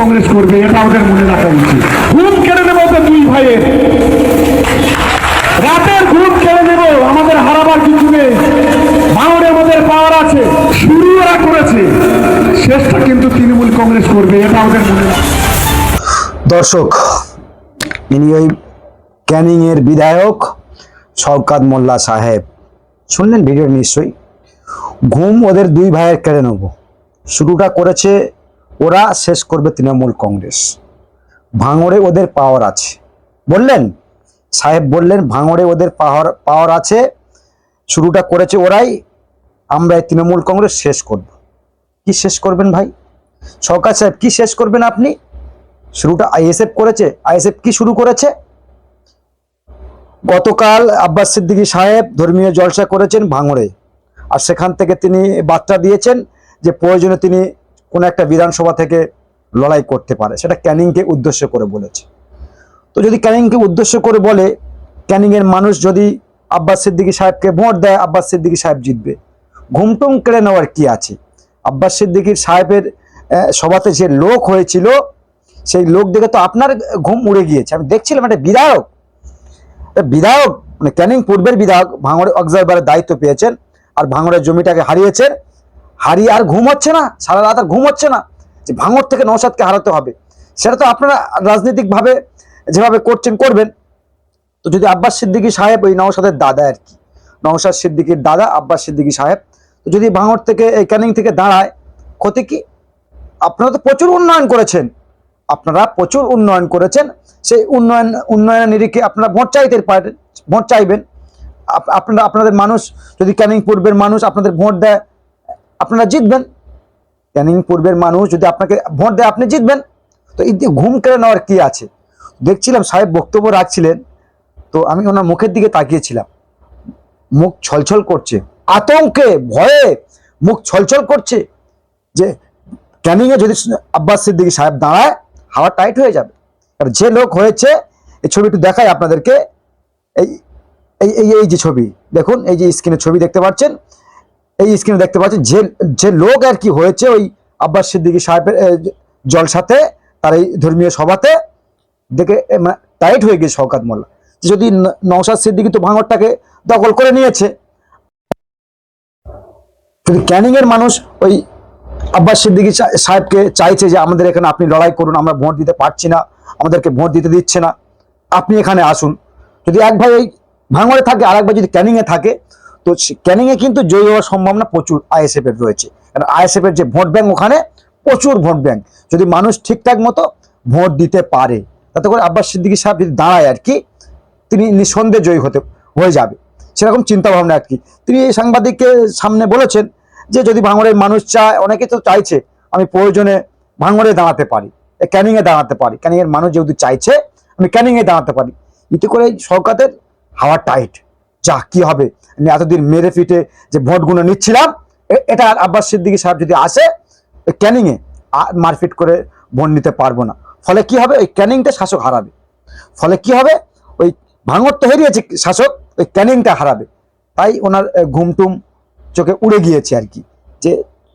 কংগ্রেস করবে, এটা ওদের মনে রাখা উচিত। ঘুম কেড়ে নেব ওদের দুই ভাইয়ের রাতের ঘুম কেড়ে নেব, আমাদের হারাবার কিছু নেই ভাঙড়ে আমাদের পাওয়ার আছে শুরু ওরা করেছে। শেষটা কিন্তু তৃণমূল কংগ্রেস করবে, এটা ওদের মনে দর্শক, ইনি ওই ক্যানিংয়ের বিধায়ক শওকাত মোল্লা সাহেব। শুনলেন ভিডিও নিশ্চয়ই? ঘুম ওদের দুই ভাইয়ের কেড়ে নেব। শুরুটা করেছে ওরা শেষ করবে তৃণমূল কংগ্রেস। ভাঙড়ে ওদের পাওয়ার আছে। বললেন? সাহেব বললেন, ভাঙড়ে ওদের পাওয়ার পাওয়ার আছে। শুরুটা করেছে ওরাই। আমরা এই তৃণমূল কংগ্রেস শেষ করব। কি শেষ করবেন ভাই? সরকার সাহেব, কি শেষ করবেন আপনি? শুরুটা আইএসএফ করেছে। আইএসএফ কি শুরু করেছে? গতকাল আব্বাস সিদ্দিকী সাহেব ধর্মীয় জলসা করেছেন ভাঙড়ে। আর সেখান থেকে তিনি বার্তা দিয়েছেন যে প্রয়োজনে তিনি কোনো একটা বিধানসভা থেকে লড়াই করতে পারে, সেটা ক্যানিংকে উদ্দেশ্য করে বলেছে। তো যদি ক্যানিংকে উদ্দেশ্য করে বলে, ক্যানিংয়ের মানুষ যদি আব্বাস সিদ্দিকী সাহেবকে ভোট দেয়, আব্বাস সিদ্দিকী সাহেব জিতবে। ঘুমটুম কেড়ে নেওয়ার কি আছে? আব্বাস সিদ্দিকীর সাহেবের সভাতে যে লোক হয়েছিল, সেই লোক দেখে তো আপনার ঘুম উড়ে গিয়েছে। আমি দেখছিলাম একটা বিধায়ক। বিধায়ক মানে ক্যানিং পূর্বের বিধায়ক ভাঙড়ে অবজারভারের দায়িত্ব পেয়েছেন আর ভাঙড়ের জমিটাকে হারিয়েছেন। হারিয়ে আর ঘুম হচ্ছে না, সারা রাত আর ঘুম হচ্ছে না, যে ভাঙর থেকে নৌসাদকে হারাতে হবে। সেটা তো আপনারা রাজনৈতিকভাবে যেভাবে করছেন, করবেন। তো যদি আব্বাস সিদ্দিকী সাহেব ওই নওশাদের দাদা আর কি নওশাদ সিদ্দিকীর দাদা আব্বাস সিদ্দিকী সাহেব, তো যদি ভাঙর থেকে, এই ক্যানিং থেকে দাঁড়ায়, ক্ষতি কি? আপনারা তো প্রচুর উন্নয়ন করেছেন। আপনারা প্রচুর উন্নয়ন করেছেন। সেই উন্নয়ন, উন্নয়নের নিরিখে আপনারা ভোট চাইতে পারেন ভোট চাইবেন। আপনারা, আপনাদের মানুষ যদি ক্যানিং পূর্বের মানুষ আপনাদের ভোট দেয় আপনারা জিতবেন। ক্যানিং পূর্বের মানুষ যদি আপনাকে ভোট দেয়, আপনি জিতবেন। তো এই যে ঘুম কেড়ে নেওয়ার কি আছে? দেখছিলাম সাহেব বক্তব্য রাখছিলেন, তো আমি ওনার মুখের দিকে তাকিয়েছিলাম। মুখ ছলছল করছে। আতঙ্কে, ভয়ে মুখ ছলছল করছে যে ক্যানিংয়ে যদি আব্বাস সিদ্দিকী সাহেব দাঁড়ায়, হাওয়া টাইট হয়ে যাবে। আর যে লোক হয়েছে, এই ছবি একটু দেখাই আপনাদেরকে। এই এই এই এই যে ছবি, দেখুন, এই যে স্ক্রিনে ছবি দেখতে পাচ্ছেন। এই স্ক্রিনে দেখতে পাচ্ছেন যে যে লোক আর কি হয়েছে, ওই আব্বাস সিদ্দিকী সাহেবের জলসাতে, তার এই ধর্মীয় সভাতে, দেখে মানে টাইট হয়ে গেছে শওকাত মোল্লা। যদি নওশাদ সিদ্দিকী তো ভাঙরটাকে দখল করে নিয়েছে। কিন্তু ক্যানিং এর মানুষ ওই আব্বাস সিদ্দিকী সাহেবকে চাইছে যে, আমাদের এখানে আপনি লড়াই করুন, আমরা ভোট দিতে পারছি না, আমাদেরকে ভোট দিতে দিচ্ছে না, আপনি এখানে আসুন। যদি এক ভাই ওই ভাঙড়ে থাকে আর এক ভাই যদি ক্যানিংয়ে থাকে তো ক্যানিংয়ে কিন্তু জয়ী হওয়ার সম্ভাবনা প্রচুর আইএসএফ এর রয়েছে। কারণ আইএসএফ এর যে ভোট ব্যাংক ওখানে প্রচুর ভোট ব্যাংক। যদি মানুষ ঠিকঠাক মতো ভোট দিতে পারে, তাতে করে আব্বাস সিদ্দিকী সাহেব যদি দাঁড়ায় আর কি, তিনি নিঃসন্দেহে জয়ী হতে, হয়ে যাবে। সেরকম চিন্তা ভাবনা আর কি। তিনি এই সাংবাদিককে সামনে বলেছেন যে, যদি ভাঙড়ের মানুষ চায়, অনেকে তো চাইছে, আমি প্রয়োজনে ভাঙড়ে দাঁড়াতে পারি ক্যানিংয়ে দাঁড়াতে পারি। ক্যানিংয়ের মানুষ যেহেতু চাইছে, আমি ক্যানিংয়ে দাঁড়াতে পারি। এতে করে সরকারের হাওয়া টাইট যা কি হবে? আমি এতদিন মেরে ফিটে যে ভোটগুলো নিচ্ছিলাম এটা আব্বাস সিদ্দিকী সাহেব যদি আসে ক্যানিংয়ে মারপিট করে ভোট নিতে পারব না। ফলে কি হবে? ওই ক্যানিংটা শাসক হারাবে। ফলে কি হবে? ওই ভাঙর তো হেরিয়েছে শাসক, ওই ক্যানিংটা হারাবে। তাই ওনার ঘুমটুম চোখে উড়ে গিয়েছে আর কি। যে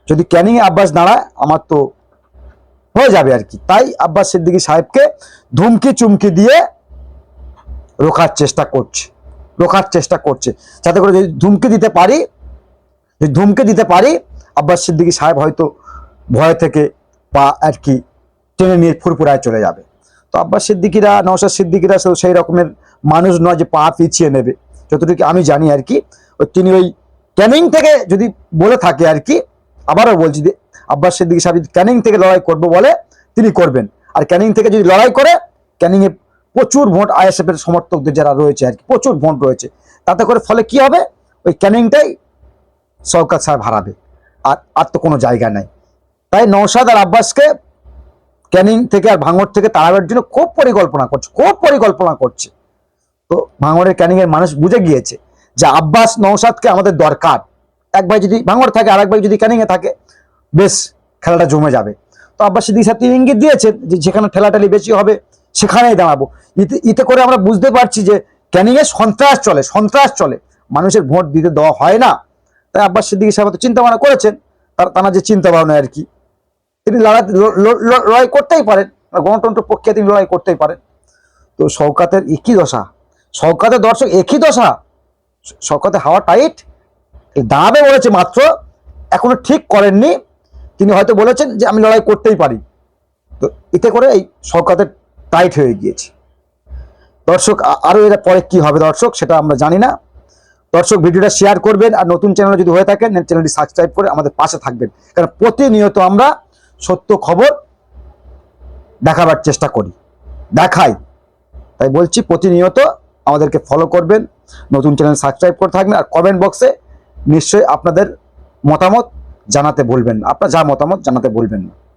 যদি ক্যানিংয়ে আব্বাস দাঁড়ায়, আমার তো হয়ে যাবে আর কি। তাই আব্বাস সিদ্দিকী সাহেবকে ধুমকি চুমকি দিয়ে রোখার চেষ্টা করছে। রোখার চেষ্টা করছে। যাতে করে যদি ধুমকি দিতে পারি, যদি ধুমকে দিতে পারি, আব্বাস সিদ্দিকী সাহেব হয়তো ভয় থেকে পা আর কি টেনে নিয়ে ফুরফুরায় চলে যাবে। তো আব্বাস সিদ্দিকিরা, নওশাদ সিদ্দিকিরা সেই রকমের মানুষ নয় যে পা পিছিয়ে নেবে। যতটুকু আমি জানি আর কি, ওই তিনি ওই ক্যানিং থেকে যদি বলে থাকে আর কি, আবারও বলছি যে আব্বাস সিদ্দিকী সাহেব ক্যানিং থেকে লড়াই করব বলে, তিনি করবেন। আর ক্যানিং থেকে যদি লড়াই করে, ক্যানিংয়ে প্রচুর ভোট আইএসএফ এর সমর্থকদের যারা রয়েছে আর কি, প্রচুর ভোট রয়েছে। তাতে করে ফলে কি হবে? ওই ক্যানিংটাই সরকার সাহেব হারাবে। আর আর তো কোনো জায়গা নাই। তাই নৌসাদ আর আব্বাসকে ক্যানিং থেকে আর ভাঙড় থেকে তাড়াবার জন্য খুব পরিকল্পনা করছে, খুব পরিকল্পনা করছে। তো ভাঙড়ের ক্যানিং এর মানুষ বুঝে গিয়েছে যে আব্বাস নৌসাদকে আমাদের দরকার। এক ভাই যদি ভাঙড় থাকে আর এক ভাই যদি ক্যানিং এ থাকে, বেশ খেলাটা জমে যাবে। তো আব্বাস সাহেব তিনি ইঙ্গিত দিয়েছেন যে যেখানে ঠেলাঠালি বেশি হবে সেখানেই দাঁড়াবো। ইতে ইতে করে আমরা বুঝতে পারছি যে ক্যানিং এ সন্ত্রাস চলে সন্ত্রাস চলে। মানুষের ভোট দিতে দেওয়া হয় না। তাই আব্বাস সিদ্দিকী সাহেব তো চিন্তা ভাবনা করেছেন। তার তার যে চিন্তা ভাবনা আর কি। তিনি লড়াই লড়াই করতেই পারেন। গণতন্ত্র পক্ষে তিনি লড়াই করতেই পারেন। তো শওকাতের একই দশা। শওকাতের দর্শক একই দশা। শওকাতের হাওয়া টাইট। দাঁড়াবে বলেছে মাত্র। এখনও ঠিক করেননি। তিনি হয়তো বলেছেন যে আমি লড়াই করতেই পারি। তো এতে করে এই শওকাতের টাইট হয়ে গিয়েছে। দর্শক, আ- আরও এর পরে কি হবে দর্শক, সেটা আমরা জানি না। দর্শক, ভিডিওটা শেয়ার করবেন আর নতুন চ্যানেল যদি হয়ে থাকে চ্যানেলটি সাবস্ক্রাইব করে আমাদের পাশে থাকবেন। কারণ প্রতিনিয়ত আমরা সত্য খবর দেখাবার চেষ্টা করি। দেখাই। তাই বলছি, প্রতিনিয়ত আমাদেরকে ফলো করবেন, নতুন চ্যানেল সাবস্ক্রাইব করে থাকবেন, আর কমেন্ট বক্সে নিশ্চয়ই আপনাদের মতামত জানাতে বলবেন না। আপনার যা মতামত জানাতে বলবেন না।